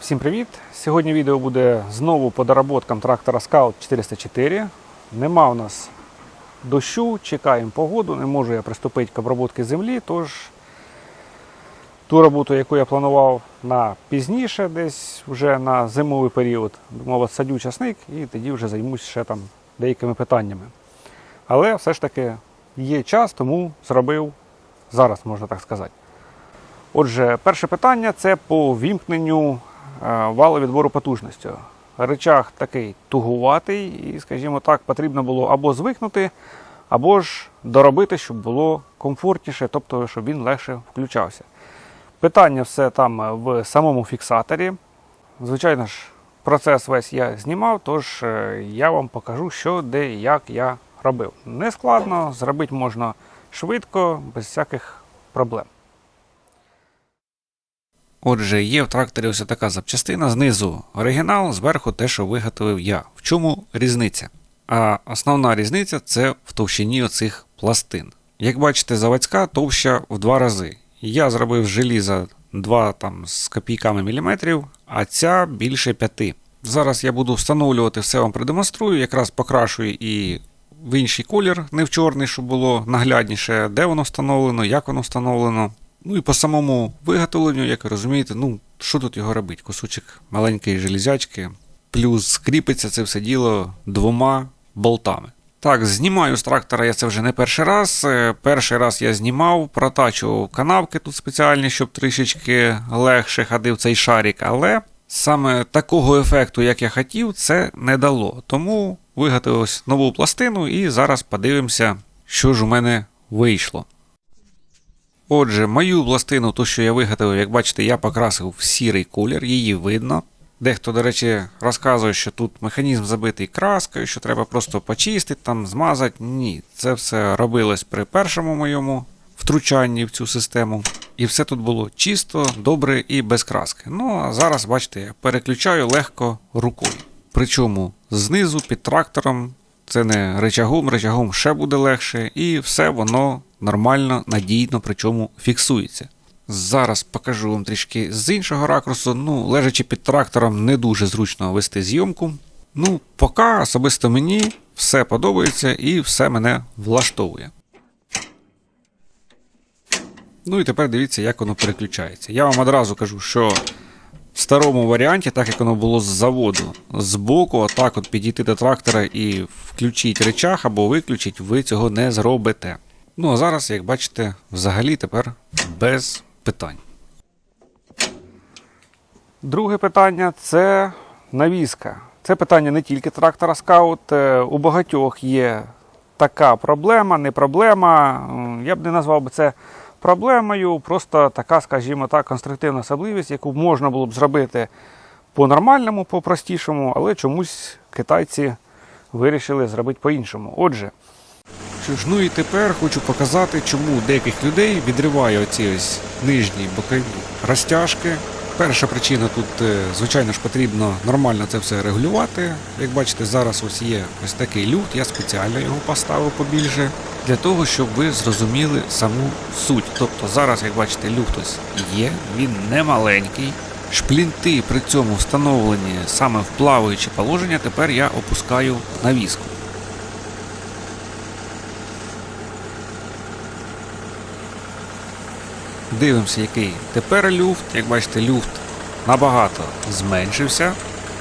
Всім привіт! Сьогодні відео буде знову по доработкам трактора Scout 404. Нема у нас дощу, чекаємо погоду, не можу я приступити к обробці землі, тож ту роботу, яку я планував на пізніше, десь вже на зимовий період, думав, садю часник і тоді вже займусь ще там деякими питаннями. Але все ж таки є час, тому зробив зараз, можна так сказати. Отже, перше питання це по вімкненню валу відбору потужності. Речах такий тугуватий, і, скажімо так, потрібно було або звикнути, або ж доробити, щоб було комфортніше, тобто, щоб він легше включався. Питання все там е, в самому фіксаторі. Звичайно ж, процес весь я знімав, тож е, я вам покажу, що, де і як я робив. Не складно, зробити можна швидко, без всяких проблем. Отже, є в тракторі ось така запчастина. Знизу оригінал, зверху те, що виготовив я. В чому різниця? А основна різниця це в товщині оцих пластин. Як бачите, заводська товща в два рази. Я зробив желіза 2 там, з копійками міліметрів, а ця більше 5. Зараз я буду встановлювати все вам продемонструю, якраз покрашую і в інший колір, не в чорний, щоб було наглядніше, де воно встановлено, як воно встановлено. Ну і по самому виготовленню, як ви розумієте, ну що тут його робити? Кусочок маленької железячки, плюс скріпиться це все діло двома болтами. Так, знімаю з трактора я це вже не перший раз. Е, Перший раз я знімав, протачував канавки тут спеціальні, щоб трішечки легше ходив цей шарик, але саме такого ефекту, як я хотів, це не дало. Тому виготовив нову пластину і зараз подивимося, що ж у мене вийшло. Отже, мою пластину, ту, що я виготовив, як бачите, я покрасив в сірий колір, її видно. Дехто, до речі, розказує, що тут механізм забитий краскою, що треба просто почистити, там, змазати. Ні, це все робилось при першому моєму втручанні в цю систему. І все тут було чисто, добре і без краски. Ну а зараз, бачите, я переключаю легко рукою. Причому знизу під трактором це не речагом, речагом ще буде легше, і все воно нормально, надійно, причому фіксується. Зараз покажу вам трішки з іншого ракурсу. Ну, лежачи під трактором, не дуже зручно вести зйомку. Ну, поки особисто мені все подобається і все мене влаштовує. Ну і тепер дивіться, як воно переключається. Я вам одразу кажу, що в старому варіанті, так як воно було з заводу, збоку, отак от підійти до трактора і включити речах або виключити, ви цього не зробите. Ну а зараз, як бачите, взагалі тепер без питань. Друге питання це навіска. Це питання не тільки трактора скаут. Е, У багатьох є така проблема, не проблема. Я б не назвав би це проблемою, просто така, скажімо так, конструктивна особливість, яку можна було б зробити по-нормальному, по-простішому, але чомусь китайці вирішили зробити по-іншому. Отже, що ну і тепер хочу показати, чому деяких людей відриває оці ось нижні бокові розтяжки. Перша причина тут, е, звичайно ж, потрібно нормально це все регулювати. Як бачите, зараз ось є ось такий люфт, я спеціально його поставив побільше, для того, щоб ви зрозуміли саму суть. Тобто зараз, як бачите, люфт ось є, він не маленький. Шплінти при цьому встановлені саме в плаваюче положення, тепер я опускаю на Дивимося, який тепер люфт. Як бачите, люфт набагато зменшився.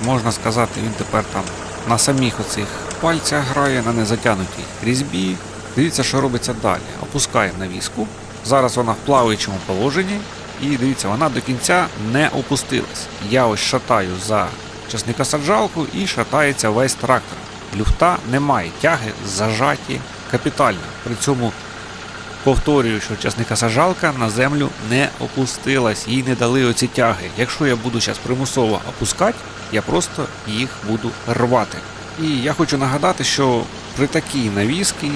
Можна сказати, він тепер там на самих оцих пальцях грає, на незатянутій різьбі. Дивіться, що робиться далі. Опускаємо на віску. Зараз вона в плаваючому положенні. І дивіться, вона до кінця не опустилась. Я ось шатаю за часникосаджалку і шатається весь трактор. Люфта немає, тяги зажаті капітально. При цьому Повторюю, що часника сажалка на землю не опустилась, їй не дали оці тяги. Якщо я буду зараз примусово опускати, я просто їх буду рвати. І я хочу нагадати, що при такій навіски,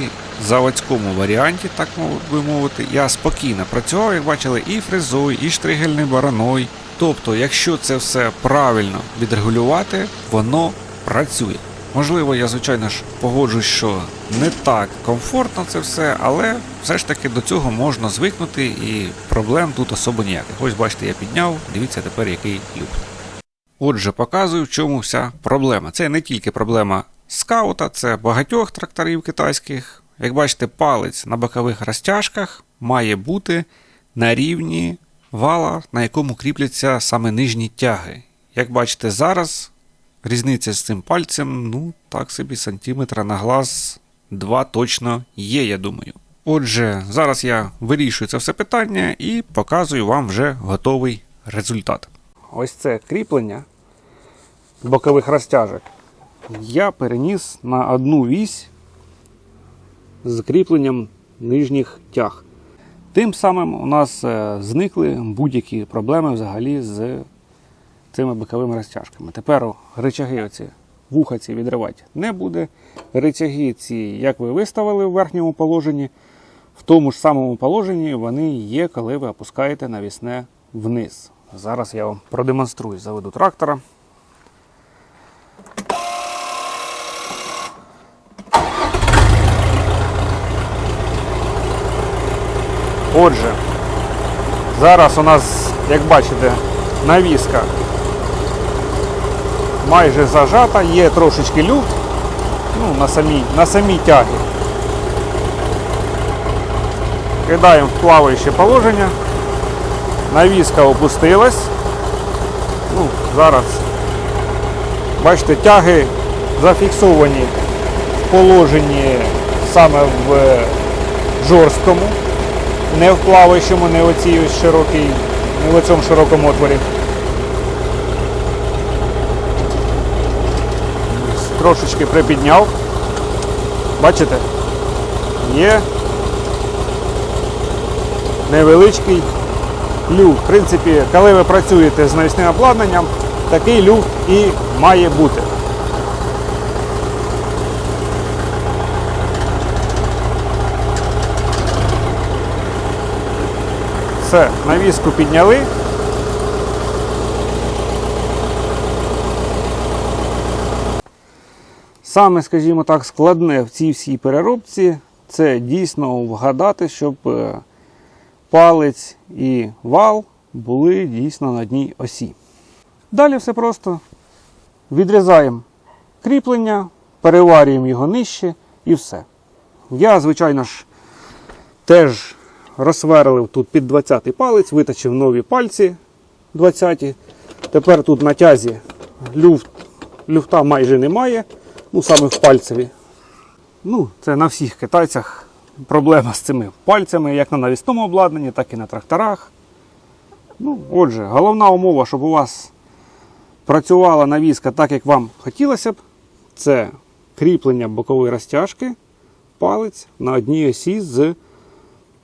заводському варіанті, так би мовити, я спокійно працював, як бачили, і фрезою, і штригельною бараною. Тобто, якщо це все правильно відрегулювати, воно працює. Можливо, я, звичайно ж, погоджусь, що не так комфортно це все, але все ж таки до цього можна звикнути і проблем тут особо ніяких. Ось бачите, я підняв, дивіться тепер який люфт. Отже, показую, в чому вся проблема. Це не тільки проблема скаута, це багатьох тракторів китайських. Як бачите, палець на бокових розтяжках має бути на рівні вала, на якому кріпляться саме нижні тяги. Як бачите, зараз різниця з цим пальцем, ну, так собі, сантиметра на глаз два точно є, я думаю. Отже, зараз я вирішую це все питання і показую вам вже готовий результат. Ось це кріплення бокових розтяжок я переніс на одну вісь з кріпленням нижніх тяг. Тим самим у нас е, зникли будь-які проблеми взагалі з цими боковими розтяжками. Тепер ричаги оці, вуха ці відривати не буде. Ричаги ці, як ви виставили в верхньому положенні, в тому ж самому положенні вони є, коли ви опускаєте навісне вниз. Зараз я вам продемонструю, заведу трактора. Отже, зараз у нас, як бачите, навіска майже зажата, є трошечки люфт ну, на, самій, на самій тягі. Кидаємо в плаваюче положення. Навіска опустилась. Ну, Зараз, бачите, тяги зафіксовані в положенні саме в жорсткому не в плаваючому, не оцій широкій, не в цьому широкому отворі. Трошечки припідняв. Бачите? Є невеличкий люфт. В принципі, коли ви працюєте з навісним обладнанням, такий люфт і має бути. Все, навіску підняли. Саме, скажімо так, складне в цій всій переробці це дійсно вгадати, щоб е, палець і вал були дійсно на одній осі. Далі все просто відрізаємо кріплення, переварюємо його нижче і все. Я, звичайно ж, теж розсверлив тут під 20-й палець, виточив нові пальці 20-ті. Тепер тут на тязі люфт, люфта майже немає, ну саме в пальцеві. Ну, Це на всіх китайцях проблема з цими пальцями, як на навісному обладнанні, так і на тракторах. Ну, Отже, головна умова, щоб у вас працювала навіска так, як вам хотілося б, це кріплення бокової розтяжки, палець на одній осі з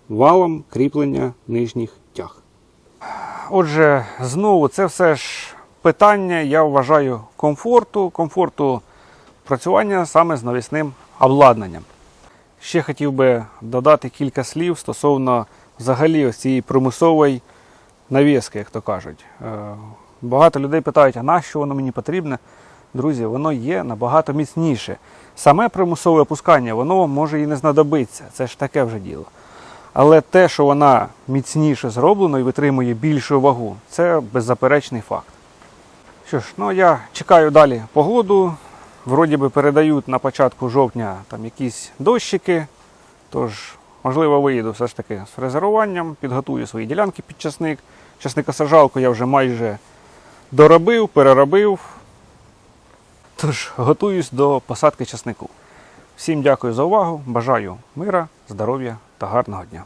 валом кріплення нижніх тяг. Отже, знову це все ж питання, я вважаю, комфорту, комфорту працювання саме з навісним обладнанням. Ще хотів би додати кілька слів стосовно взагалі ось цієї примусової навіски, як то кажуть. Е, Багато людей питають, а на що воно мені потрібне? Друзі, воно є набагато міцніше. Саме примусове опускання, воно може і не знадобиться. Це ж таке вже діло. Але те, що вона міцніше зроблена і витримує більшу вагу, це беззаперечний факт. Що ж, ну я чекаю далі погоду. Вроді би передають на початку жовтня там якісь дощики. Тож, можливо, виїду все ж таки з фрезеруванням, підготую свої ділянки під часник. Часникосаджалку я вже майже доробив, переробив. Тож, готуюсь до посадки часнику. Всім дякую за увагу. Бажаю мира, здоров'я та гарного дня.